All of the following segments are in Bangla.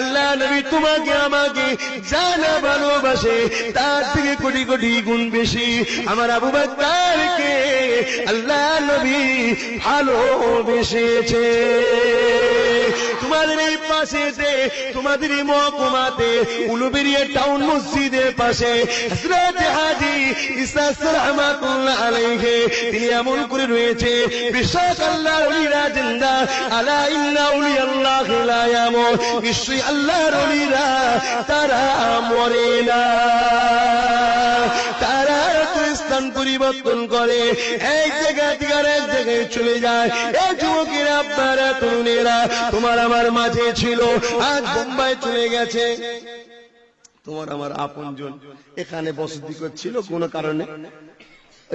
আল্লাহ নবী তোমাকে আমাকে যা না ভালোবাসে, তার থেকে কোটি কোটি গুণ বেশি। আমার আবু বাক্তারকে আল্লাহ নবী ভালোবেসেছে। তোমাদের এই পাশেতে তোমাদের মহকুমাতে উলুবেরিয়া টাউন মসজিদের পাশে। তিনি এমন করে রয়েছে। বিশ্বাস আল্লাহ ওলিরা আল্লাহ তারা মরে না। স্থান পরিবর্তন করে। এক জায়গা থেকে আরেক জায়গায় চলে যায়। এই যুবকেরা আপনারা তরুণেরা, তোমার আমার মাঝে ছিল, আজ বোম্বাই চলে গেছে। তোমার আমার আপনজন এখানে বসতি করছিল, কোনো কারণে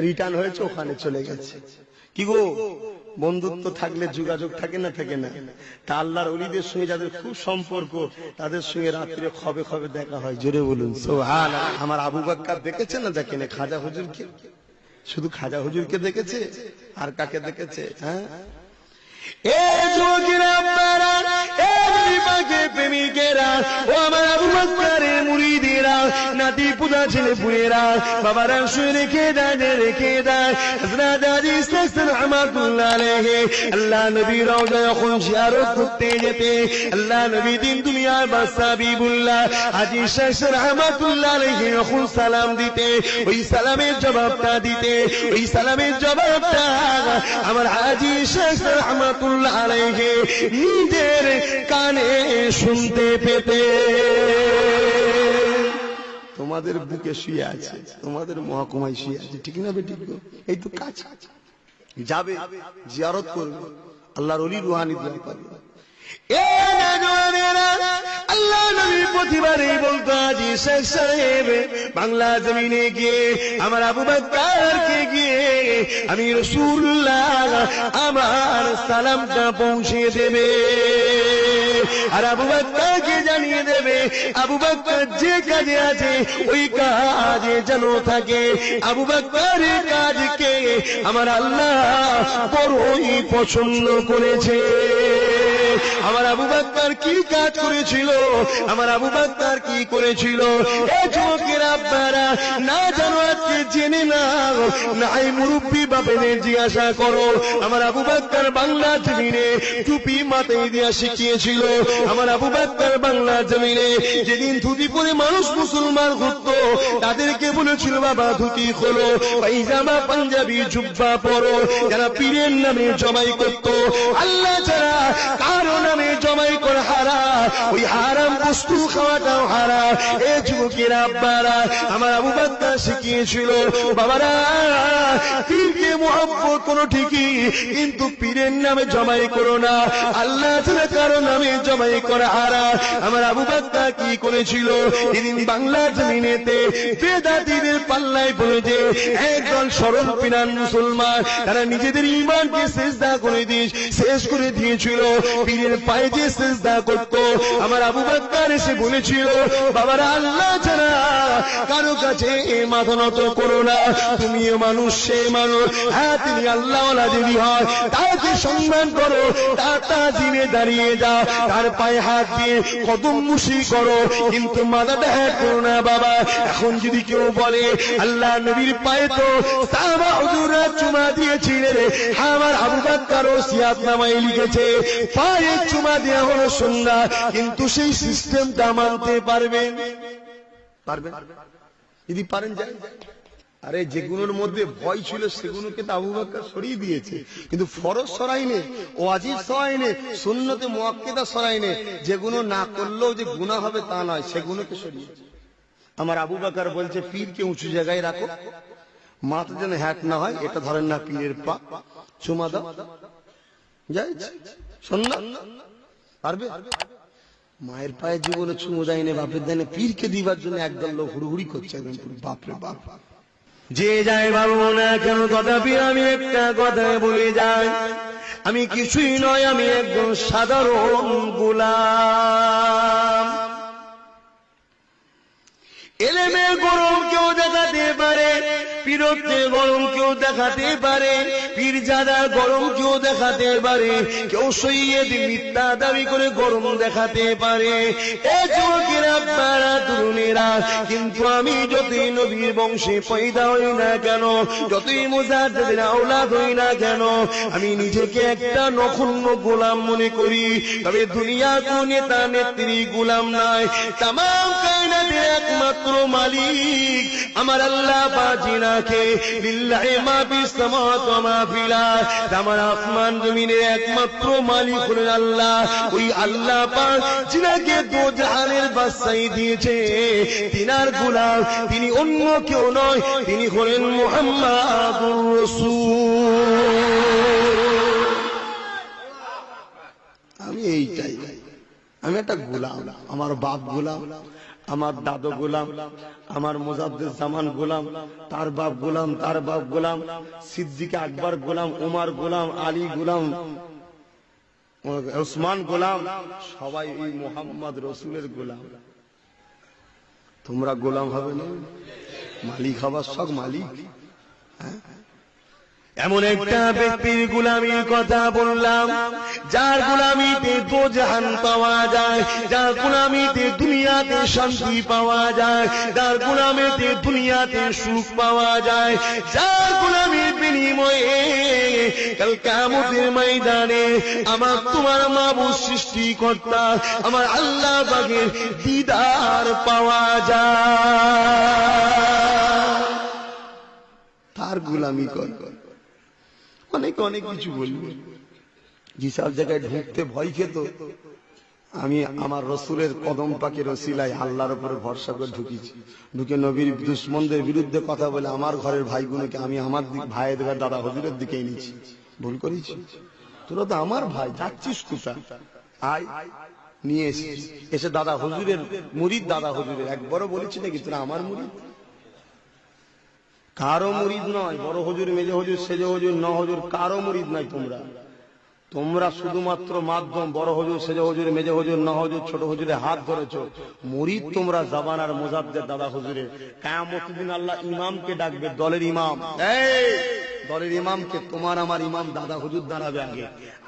রিটার্ন হয়েছে, ওখানে চলে গেছে। কি গো? বন্ধুত্ব থাকলে, যোগাযোগ থাকে না থাকে না। তা আল্লাহর অলিদের সঙ্গে যাদের খুব সম্পর্ক, তাদের সঙ্গে রাত্রে খবে খবে দেখা হয়। জোরে বলুন আমার আবু বাক্কার দেখেছে না দেখে না খাজা হুজুরকে? শুধু খাজা হুজুরকে দেখেছে? আর কাকে দেখেছে হ্যাঁ? বাবারা শুয়ে রেখে দেয় রেখে দেয় আলাইহি আল্লাহ নবী করতে যেতে আল্লাহ নবী দিন দুনিয়ার যখন সালাম দিতে ওই সালামের জবাবটা দিতে ওই সালামের জবাবটা আমার হাজী শেখ রহমাতুল্লাহ আলাইহি নিজের কানে শুনতে পেতে তোমাদের বুকে শুয়ে আছে, তোমাদের মহকুমায় শুয়ে আছে, ঠিক না বেঠিক এই তো কাজ। যাবে, জিয়ারত করবে। আল্লাহর অলি রুহানি পাবে। বাংলা জমিনে গিয়ে, আমার আবু বাক্কারকে গিয়ে, আমি রসুল্লাহ, আমার সালামটা পৌঁছে দেবে। আর আবু বাক্কাকে জানিয়ে দেবে, আবু বাক্কার যে কাজে আছে, ওই কাজে যেন থাকে। আবু বাক্কারের কাজকে আমার আল্লাহ বড়ই পছন্দ করেছে। আমার আবু বাক্তার কি কাজ করেছিল? আমার আবু বাক্তার কি করেছিল? আপনারা না জানো আজকে জেনে না নাই মুরব্বী বাপেদের জিজ্ঞাসা করো, আমার আবু বাক্তার বাংলা জমিনে টুপি মাথায় দিয়া শিখিয়েছিল। আমার আবু বাক্তার বাংলা জমিনে যেদিন ধুতি পরে মানুষ মুসলমান ঘুরত, তাদেরকে বলেছিল, বাবা, ধুতি খোলো, পাইজামা, পাঞ্জাবি, জুব্বা পরো, যারা পীরের নামে জমাই করত। আল্লাহ ছাড়া কারও নামে জমাই করে করেছিল? এদিন জমিনেতে পাল্লায় একদল সরল পিনান মুসলমান, তারা নিজেদের ইমানকে শেষদা করে দিয়ে শেষ করে দিয়েছিল। পীরের পায়ে যে শেষদা করত। আমার আবু বাক্তার এসে বলেছিল, বাবারা, আল্লাহ ছাড়া কারও কাছে এ মাথা নত করো না। তুমিও মানুষ, সে মানুষ। হ্যাঁ তিনি আল্লাহ যদি হয় তাকে সম্মান করো, তার তাজিমে দাঁড়িয়ে যাও তার পায়ে হাত দিয়ে কদম মুশি করো। কিন্তু মাথাটা হ্যাঁ করো না, বাবা। এখন যদি কেউ বলে, আল্লাহ নবীর পায়ে তো সাহাবা হুজুররা চুমা দিয়েছিলেন হ্যাঁ আমার আবু বাক্কার ও সিয়াত নামায় লিখেছে, পায়ে চুমা দেওয়া হলো সুন্নাহ কিন্তু সেই সিস্টেমটা মানতে পারবেন পারবেন যদি পারেন যান আরে যেগুলোর মধ্যে ভয় ছিল সেগুলোকে তো আবু বাক্কার সরিয়ে দিয়েছে। কিন্তু ফরজ সরাইনে ওয়াজিব সরাইনে সুন্নতে মুয়াক্কিদা সরাইনে যেগুলো না করলেও যে গুনাহ হবে তা নয়, সেগুলোকে সরিয়েছে আমার আবু বাকার বলছে, পীরকে উঁচু জায়গায় রাখো। মাথা যেন হ্যাট না হয়, এটা ধরেন না পীরের পা। চুমা দাও। যাই শোন না পারবে? মায়ের পায়ে জীবনে চুমু দেয়নি বাপের দেয়নি পীরকে দিবার জন্য একদল লোক হুড়ুহুড়ি করছে, একদম বাপরে বাপ যে যায় ভাববো না কেন, তথাপি আমি একটা কথা বলে যাই। আমি কিছুই নয়, আমি একজন সাধারণ গোলাম। এলেমে গরম কেউ পীরত্বে গরম কেউ দেখাতে পারে। পীর পীরজাদা গরম কেউ দেখাতে পারে। কেউ সৈয়দ মিথ্যা দাবি করে গরম দেখাতে পারে। কিন্তু আমি যতই নবীর বংশে পয়দা হই না কেন, যতই মুজাদ্দিদের আওলাদ হই না কেন, আমি নিজেকে একটা নখুন্ন গোলাম মনে করি। তবে দুনিয়া কোন নেতা, নেত্রী গোলাম নাই। তাম একমাত্র মালিক আমার আল্লাহ বাজিনাকে লিল্লাহি মা আমার আসমান একমাত্র মালিক হলেন আল্লাহ। ওই আল্লাহ পাক যিনাকে দিয়েছে। তিনার তিনি অন্য কেউ নয়, তিনি হলেন আমি এইটাই। আমি একটা গোলাম, আমার বাপ গোলাম। আমার দাদু গোলাম, আমার জামান গোলাম, তার বাপ গোলাম, তার বাপ গোলাম, সিদ্দিক আকবর গোলাম, উমার গোলাম, আলী গোলাম, ওসমান গোলাম, সবাই এই মোহাম্মদ রসুলের গোলাম। তোমরা গোলাম হবে না? মালিক হবার সব মালিক এমন একটা ব্যক্তির গুলামির কথা বললাম, যার গুলামিতে দো জাহান পাওয়া যায়, যার গুলামিতে দুনিয়াতে শান্তি পাওয়া যায়, যার গুলামিতে দুনিয়াতে সুখ পাওয়া যায়, যার গুলামির বিনিময়ে কাল কামতের ময়দানে আমার তোমার মাবুদ সৃষ্টিকর্তা, আমার আল্লাহ বাগের দিদার পাওয়া যায়। তার গুলামি কর কর। অনেক অনেক কিছু বলব। যেসব জায়গায় ঢুকতে ভয় খেত, আমি আমার রসুলের কদম পাকে রসিলাই আল্লাহর উপরে ভরসা করে ঢুকিছি। ঢুকে নবীর দুশ্মনদের বিরুদ্ধে কথা বলে আমার ঘরের ভাইগুলোকে আমি আমার ভাইয়ের দাদা হজুরের দিকে এনেছি। ভুল করেছি? তোরা তো আমার ভাই, যাচ্ছিস কোথা আয়, নিয়ে এসেছিস এসে দাদা হজুরের মুরিদ দাদা হুজুরের, একবারও বলেছি নাকি তোরা আমার মুরিদ? কারও মুরিদ নয়, বড় হজুর, মেজে হজুর, সেজে হজুর, ন হজুর, কারও মুরিদ নাই তোমরা। তোমরা শুধুমাত্র মাধ্যম, বড় হজুর, সেজে হজুর, মেজে হজুর, ন হজুর, ছোট হজুরে হাত ধরেছ। মুরিদ তোমরা জাবানার মোজাদ্দের দাদা হুজুরে কায়ামত দিন আল্লাহ ইমামকে ডাকবে, দলের ইমাম। দলের ইমামকে তোমার আমার ইমাম দাদা হুজুর দাঁড়াবে আগে।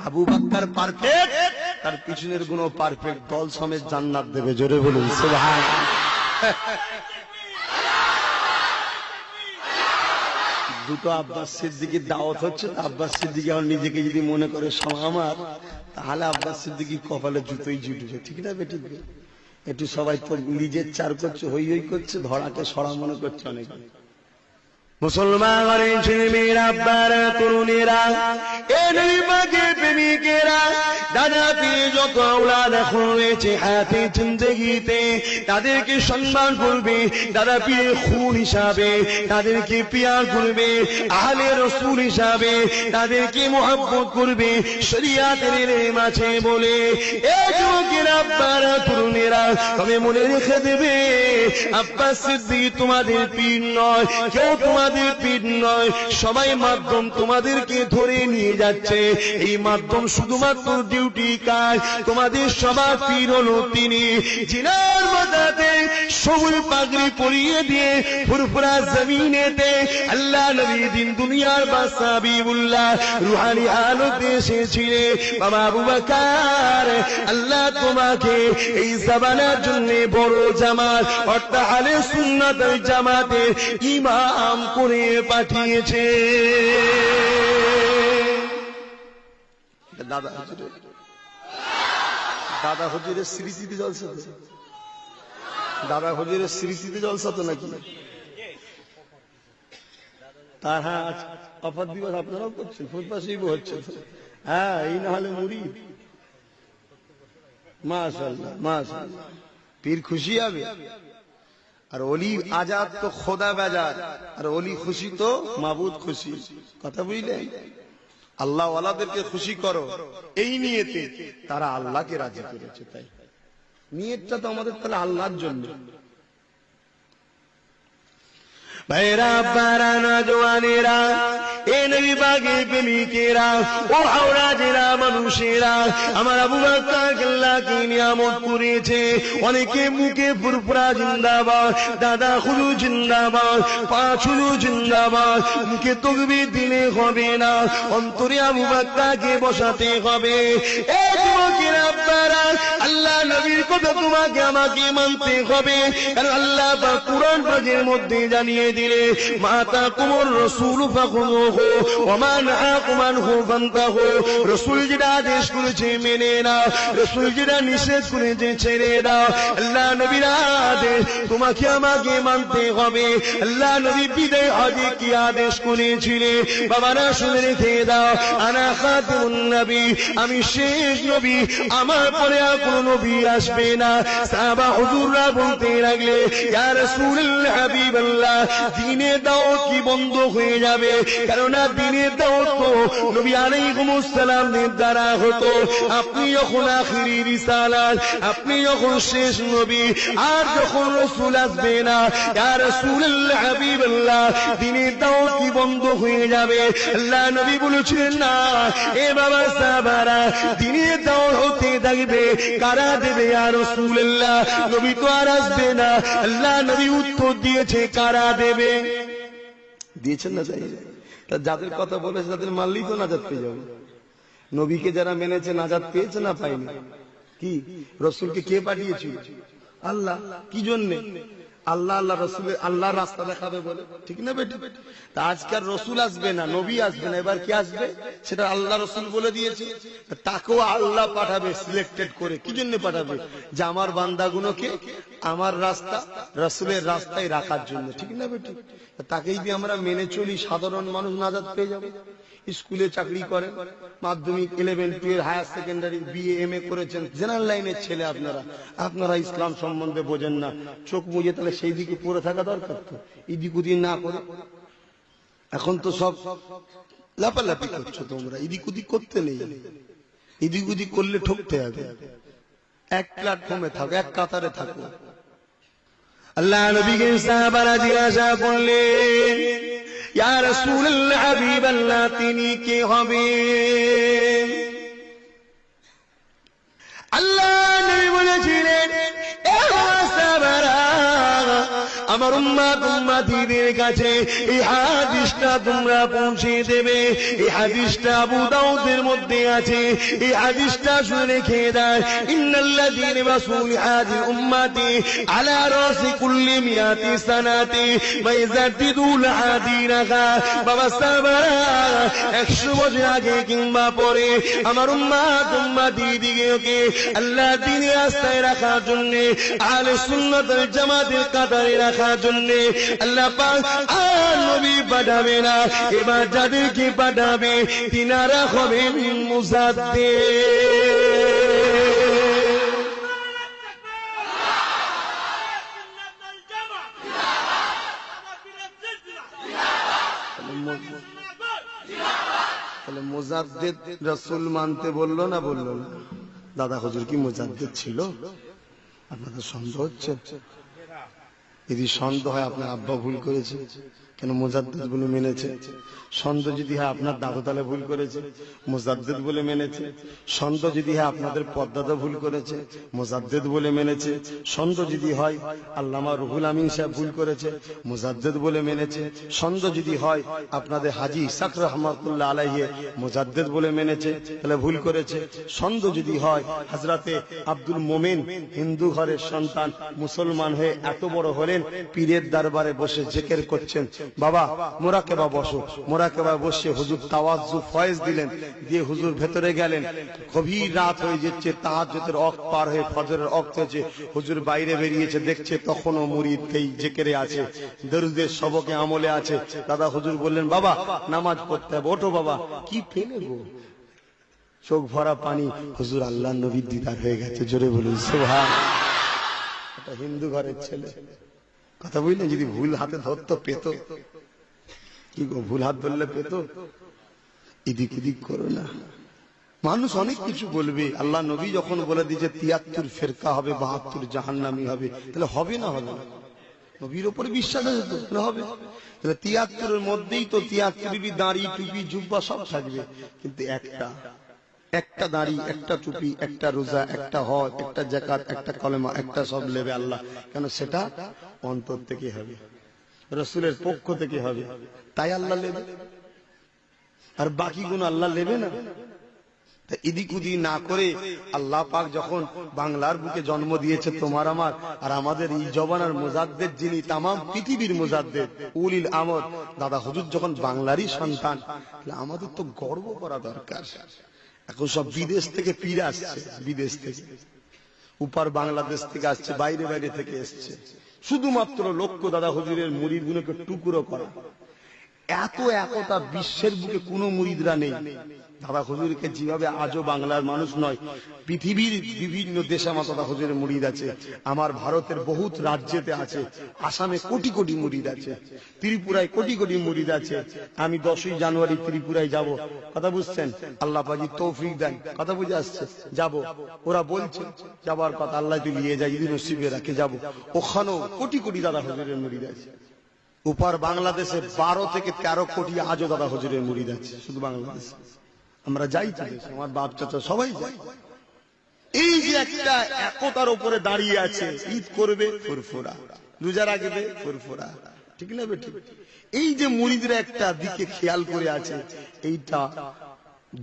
আবু বাক্কার পারফেক্ট তার পিছনের গুণ পারফেক্ট দল সমেত জান্নাত দেবে, জোরে বলুন সুবহান দুটো আব্বাস সিদ্দিকির দাওয়াত হচ্ছে আব্বাস সিদ্দিকি আমার নিজেকে যদি মনে করে সব আমার, তাহলে আব্বাস সিদ্দিকি কপালে জুতোই জুটবে। ঠিক না বেটি? একটু সবাই নিজের চার করছে, হই হই করছে, ধরাকে সরা মনে করছে অনেক। মুসলমান ঘরের ছেলে মেয়েরা, আব্বারা, তরুণেরা, এ নবীবাগে প্রেমিকেরা, দাদা পীর যত আওলাদ এখন রয়েছে হায়াতে জিন্দগিতে, তাদেরকে সম্মান করবে, দাদা পীরের খুন হিসাবে, তাদেরকে পিয়ার করবে, আহলে রসুল হিসাবে, তাদেরকে মোহাব্বত করবে শরিয়াতের মাঝে বলে, এ যুবকেরা, আব্বারা, তরুণেরা, তবে মনে রেখে দেবে, আব্বাস সিদ্দিক তোমাদের পীর নয়, কেউ তোমাদের পিঠ নয়, সবাই মাধ্যম তোমাদেরকে ধরে নিয়ে যাচ্ছে। এই মাধ্যম শুধুমাত্র ডিউটি কাজ, তোমাদের সবার পীর তিনি। জিনার মাথাতে সবুজ পাগড়ি পরিয়ে দিয়ে ফুরফুরা জমিনেতে আল্লাহ নবী দিন দুনিয়ার বাদশা হাবিবুল্লাহ রুহানি আলোতে এসেছিলে। বাবা আবু বকর, আল্লাহ তোমাকে এই জামানার জন্য বড় জামাত, অর্থাৎ আলে সুন্নাত জামাতের ইমাম করে পাঠিয়েছে। দাদা হুজুরের দাদা হুজুরের স্মৃতিতে জলসা দাদা হুজুরের স্মৃতিতে জলসা তো নাকি? তার হ্যাঁ অফার দিবস আপনারাও করছেন ফুটপাশেই হচ্ছে হ্যাঁ এই না হলে মুড়ি। পীর খুশি হবে। আর অলি আজাদ তো খোদা বেজাদ আর অলি খুশি তো মাবুদ খুশি। কথা বুঝলেন? আল্লাহ ওয়ালাদেরকে খুশি করো। এই নিয়েতে তারা আল্লাহকে রাজি করেছে, তাই। নিয়তটা তো আমাদের তাহলে আল্লাহর জন্য। ভাইরা জোয়ানেরা প্রেমিকেরা, ও হাওড়া মানুষেরা, আমার আবু করেছে। অনেকে মুখে ফুরফুরা জিন্দাবাদ, দাদা খুলু জিন্দাবাদ হুলু জিন্দাবাদ, মুখে দিলে হবে না, অন্তরে আবু বাক্কাকে বসাতে হবে। যুবকেরা আপনারা আল্লাহ নবীর কথা তোমাকে আমাকে মানতে হবে। আল্লাহ পাক কুরআন পাকের মধ্যে জানিয়ে দিলে, মাতা কুমর রসুল আনহু ফান্তাহু। রাসূল যেটা আদেশ করেছে মেনে রাসূল যেটা নিষেধ করেছে ছেড়ে আল্লাহ নবীর আদেশ তোমাকে আমাকে মানতে হবে। আল্লাহ নবী বিদায় হজে কি আদেশ করেছিলে? বাবারা শুনে রেখে দাও, আনা খাতুন নবী, আমি শেষ নবী, আমার পরে আর কোন নবী আসবে না। হুজুররা বলতে লাগলে, ইয়া রাসূলুল্লাহ, হাবিবাল্লাহ দিনের দাওয়াত কি বন্ধ হয়ে যাবে? তো নবী আলাইহিস সালামের দ্বারা হতো। আপনি যখন আখিরি রিসালাত, আপনি যখন শেষ নবী, আর যখন রাসূল আসবে না, ইয়া রাসূলুল্লাহ, হাবিবাল্লাহ দাওয়াত কি বন্ধ হয়ে যাবে? আল্লাহ নবী বলেছিলেন না, এ বাবা সাহাবারা দিনের দাওয়াত হতে থাকবে। কারা দেবে আর রসুল্লাহ নবী তো আর আসবে না। আল্লাহ নবী উত্তর দিয়েছে, কারা দেবে? দিয়েছেন না চাই তা যাদের কথা বলেছে, তাদের মানলেই তো নাজাত পেয়ে যাবে। নবীকে যারা মেনেছে নাজাত পেয়েছে না পায়নি? কি? রসুলকে কে পাঠিয়েছিল? আল্লাহ। কি জন্যে? আল্লাহ আল্লাহ রসুল আল্লাহ রাস্তা দেখাবে বলে। ঠিক না বেটি? তা আজকাল রসুল আসবে না, নবী আসবে না, এবার কি আসবে? সেটা আল্লাহ রসুল বলে দিয়েছে। তাকেও আল্লাহ পাঠাবে সিলেক্টেড করে। কি জন্য পাঠাবে? যে আমার বান্দাগুলোকে আমার রাস্তা রসুলের রাস্তায় রাখার জন্য। ঠিক না বেটি? তাকেই যদি আমরা মেনে চলি, সাধারণ মানুষ নাজাদ পেয়ে যাবে। স্কুলে চাকরি করেন। মাধ্যমিক eleven twelve higher secondary BA M A করেছেন। জেনারেল লাইনের ছেলে আপনারা। আপনারা ইসলাম সম্বন্ধে বোঝেন না। চোখ বুঝে তাহলে সেই দিকে পড়ে থাকা দরকার তো। ইদিক উদিক না করে। এখন তো সব লাপালাপি করছ তোমরা। ইদিক উদিক করতে নেই। ইদিক উদিক করলে ঠকতে হবে। এক প্ল্যাটফর্মে থাকো, এক কাতারে থাকো। আল্লাহ নবীকে সাহাবারা জিজ্ঞাসা করলেন। ইয়া রাসূলুল্লাহ তিনি কে হবে? আল্লাহ বলেছিলেন আমার উম্মাত উম্মাতিদের কাছে এই হাদিসটা তোমরা পৌঁছে দেবে। এই হাদিসটা আবু দাউদের মধ্যে আছে। এই হাদিসটা শুনে রেখে দেয় ইন্নাল্লাযীনা রাসূল হাদিল উম্মাতি আলা রাসি কুল্লি মিয়াতি সানাতি বাবা সাহাবারা 100 বছর আগে কিংবা পরে আমার আল্লাহ দিনে রাখার জামাতের কাতারে জন্য আল্লাহ পাক নবী পাঠাবে না, এবার যাদেরকে পাঠাবে তিনারা হবেন রসুল মানতে বলল না বলল না? দাদা হুজুর কি মোজাদ্দেদ ছিল? আপনাদের সন্দেহ হচ্ছে? যদি সন্দেহ হয় আপনার আব্বা ভুল করেছে। কেন মোজাদ্দেদ বলে মেনেছে? সন্দেহ যদি হ্যাঁ আপনার দাদু তালে ভুল করেছে, মোজাদ্দেদ বলে মেনেছে। সন্দেহ যদি হ্যাঁ আপনাদের পদ্মাদা ভুল করেছে, মোজাদ্দেদ বলে মেনেছে। সন্দেহ যদি হয় আল্লামা রুহুল আমিন সাহেব ভুল করেছে, মোজাদ্দেদ বলে মেনেছে। সন্দেহ যদি হয় আপনাদের হাজি ইসাক রহমতুল্লাহ আলাইহে মোজাদ্দেদ বলে মেনেছে, তাহলে ভুল করেছে। সন্দেহ যদি হয় হাজরাতে আব্দুল মোমেন, হিন্দু ঘরের সন্তান, মুসলমান হয়ে এত বড় হলেন, পীরের দরবারে বসে জেকের করছেন। বাবা মোরাকেবা বসো। মোরাকেবা বসে হুজুর তাওয়াজু ফয়েজ দিলেন, দিয়ে হুজুর ভেতরে গেলেন। গভীর রাত হয়ে যাচ্ছে, তাহাজ্জুদের অক পার হয়ে ফজরের অক হয়েছে। হুজুর বাইরে বেরিয়েছে, দেখছে তখনও মুরিদ এই জেকেরে আছে, দরুদের সবকে আমলে আছে। দাদা হুজুর বললেন, বাবা, নামাজ পড়তে হবে। ওঠো বাবা। কি পেলে গো? চোখ ভরা পানি, হুজুর আল্লাহ নবীর দিদার হয়ে গেছে, জোরে বলুন একটা হিন্দু ঘরের ছেলে। কথা বুঝলেন যদি ভুল হাতে ধরতো পেত। কি গো, ভুল হাত ধরলে পেত? এদিক এদিক করো না। মানুষ অনেক কিছু বলবে। আল্লাহ নবী যখন বলে দিয়েছে, তিয়াত্তর ফেরকা হবে, বাহাত্তর জাহান্নামি হবে, তাহলে হবে না, হবে নবীর ওপরে বিশ্বাস আছে তো হবে। তাহলে তিয়াত্তরের মধ্যেই তো তিয়াত্তরেরই দাড়ি, টুপি, জুব্বা সব থাকবে। কিন্তু একটা একটা দাড়ি, একটা টুপি, একটা রোজা, একটা হজ, একটা জাকাত একটা কলেমা, একটা সব নেবে আল্লাহ। কেন সেটা অন্তর থেকে হবে। রসুলের পক্ষ থেকে হবে। তাই আল্লাহ নেবে। আর বাকি গুণ আল্লাহ নেবে না। এদিক না করে আল্লাহ পাক যখন বাংলার বুকে জন্ম দিয়েছে তোমার আমার, আর আমাদের এই জবানার মোজাদ্দের যিনি তামাম পৃথিবীর মোজাদ্দের উলিল আমর, দাদা হুজুর যখন বাংলারই সন্তান আমাদের তো গর্ব করা দরকার। এখন সব বিদেশ থেকে ফিরে আসছে, বিদেশ থেকে। উপার বাংলাদেশ থেকে আসছে, বাইরে বাইরে থেকে এসছে। শুধুমাত্র লক্ষ্য দাদা হুজুরের মুড়ির গুলোকে টুকরো করা। এত একতা বিশ্বের বুকে কোনো মুরিদরা নেই। দাদা হুজুরকে যেভাবে আজও বাংলার মানুষ নয়, পৃথিবীর বিভিন্ন দেশে আমার দাদা হুজুরের মুরিদ আছে, আমার ভারতের বহুত রাজ্যেতে আছে, আসামে কোটি কোটি মুরিদ আছে, ত্রিপুরায় কোটি কোটি মুরিদ আছে, আমি দশই জানুয়ারি ত্রিপুরায় যাব, কথা বুঝছেন? আল্লাহ পাজি তৌফিক দেন, কথা বুঝে আসছে, যাব। ওরা বলছে, যাবার কথা আল্লাহ তুই নিয়ে যায় যদি রাখে যাব। ওখানেও কোটি কোটি দাদা হুজুরের মুরিদ আছে। উপার বাংলাদেশে বারো থেকে তেরো কোটি আজও দাদা হুজুরের মুড়িদ আছে, শুধু বাংলাদেশ। আমরা যাই আমার বাপ চাচা সবাই যায়। এই যে একটা একতার উপরে দাঁড়িয়ে আছে, ঈদ করবে ফুরফুরা, রোজা রাখবে ফুরফুরা, ঠিক না বেটি এই যে মুড়িদরা একটা দিকে খেয়াল করে আছে, এইটা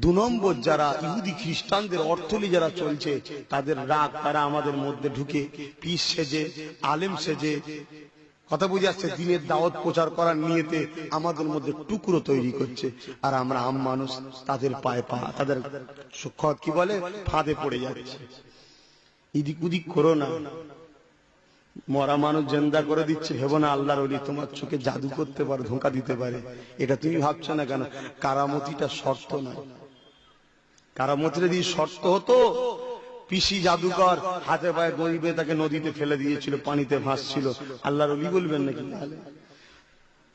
দু নম্বর যারা ইহুদি খ্রিস্টানদের অর্থলি যারা চলছে, তাদের রাগ তারা আমাদের মধ্যে ঢুকে পিস সেজে, আলেম সেজে কথা বুঝে আসছে দিনের দাওয়াত প্রচার করার নিয়েতে আমাদের মধ্যে টুকরো তৈরি করছে। আর আমরা আম মানুষ, তাদের পায়ে পা, তাদের সুখ- কি বলে? ফাঁদে পড়ে যাচ্ছে। ইদিক উদিক করো না। মরা মানুষ জেন্দা করে দিচ্ছে, ভেবো না আল্লাহর ওলি তোমার চোখে জাদু করতে পারে, ধোঁকা দিতে পারে। এটা তুমি ভাবছ না কেন? কারামতিটা শর্ত নয়। কারামতিটা যদি শর্ত হতো পিসি জাদুকর হাতে পায়ে গরিবে তাকে নদীতে ফেলে দিয়েছিল, পানিতে ভাসছিল। আল্লাহর অলি বলবেন নাকি?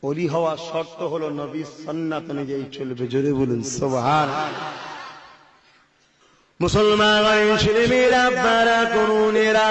অলি হওয়ার শর্ত হলো নবী সন্ন্যাত অনুযায়ী চলবে। জোরে বলুন সোভার মুসলমান ছেলে মেয়েরা আপনারা, তরুণেরা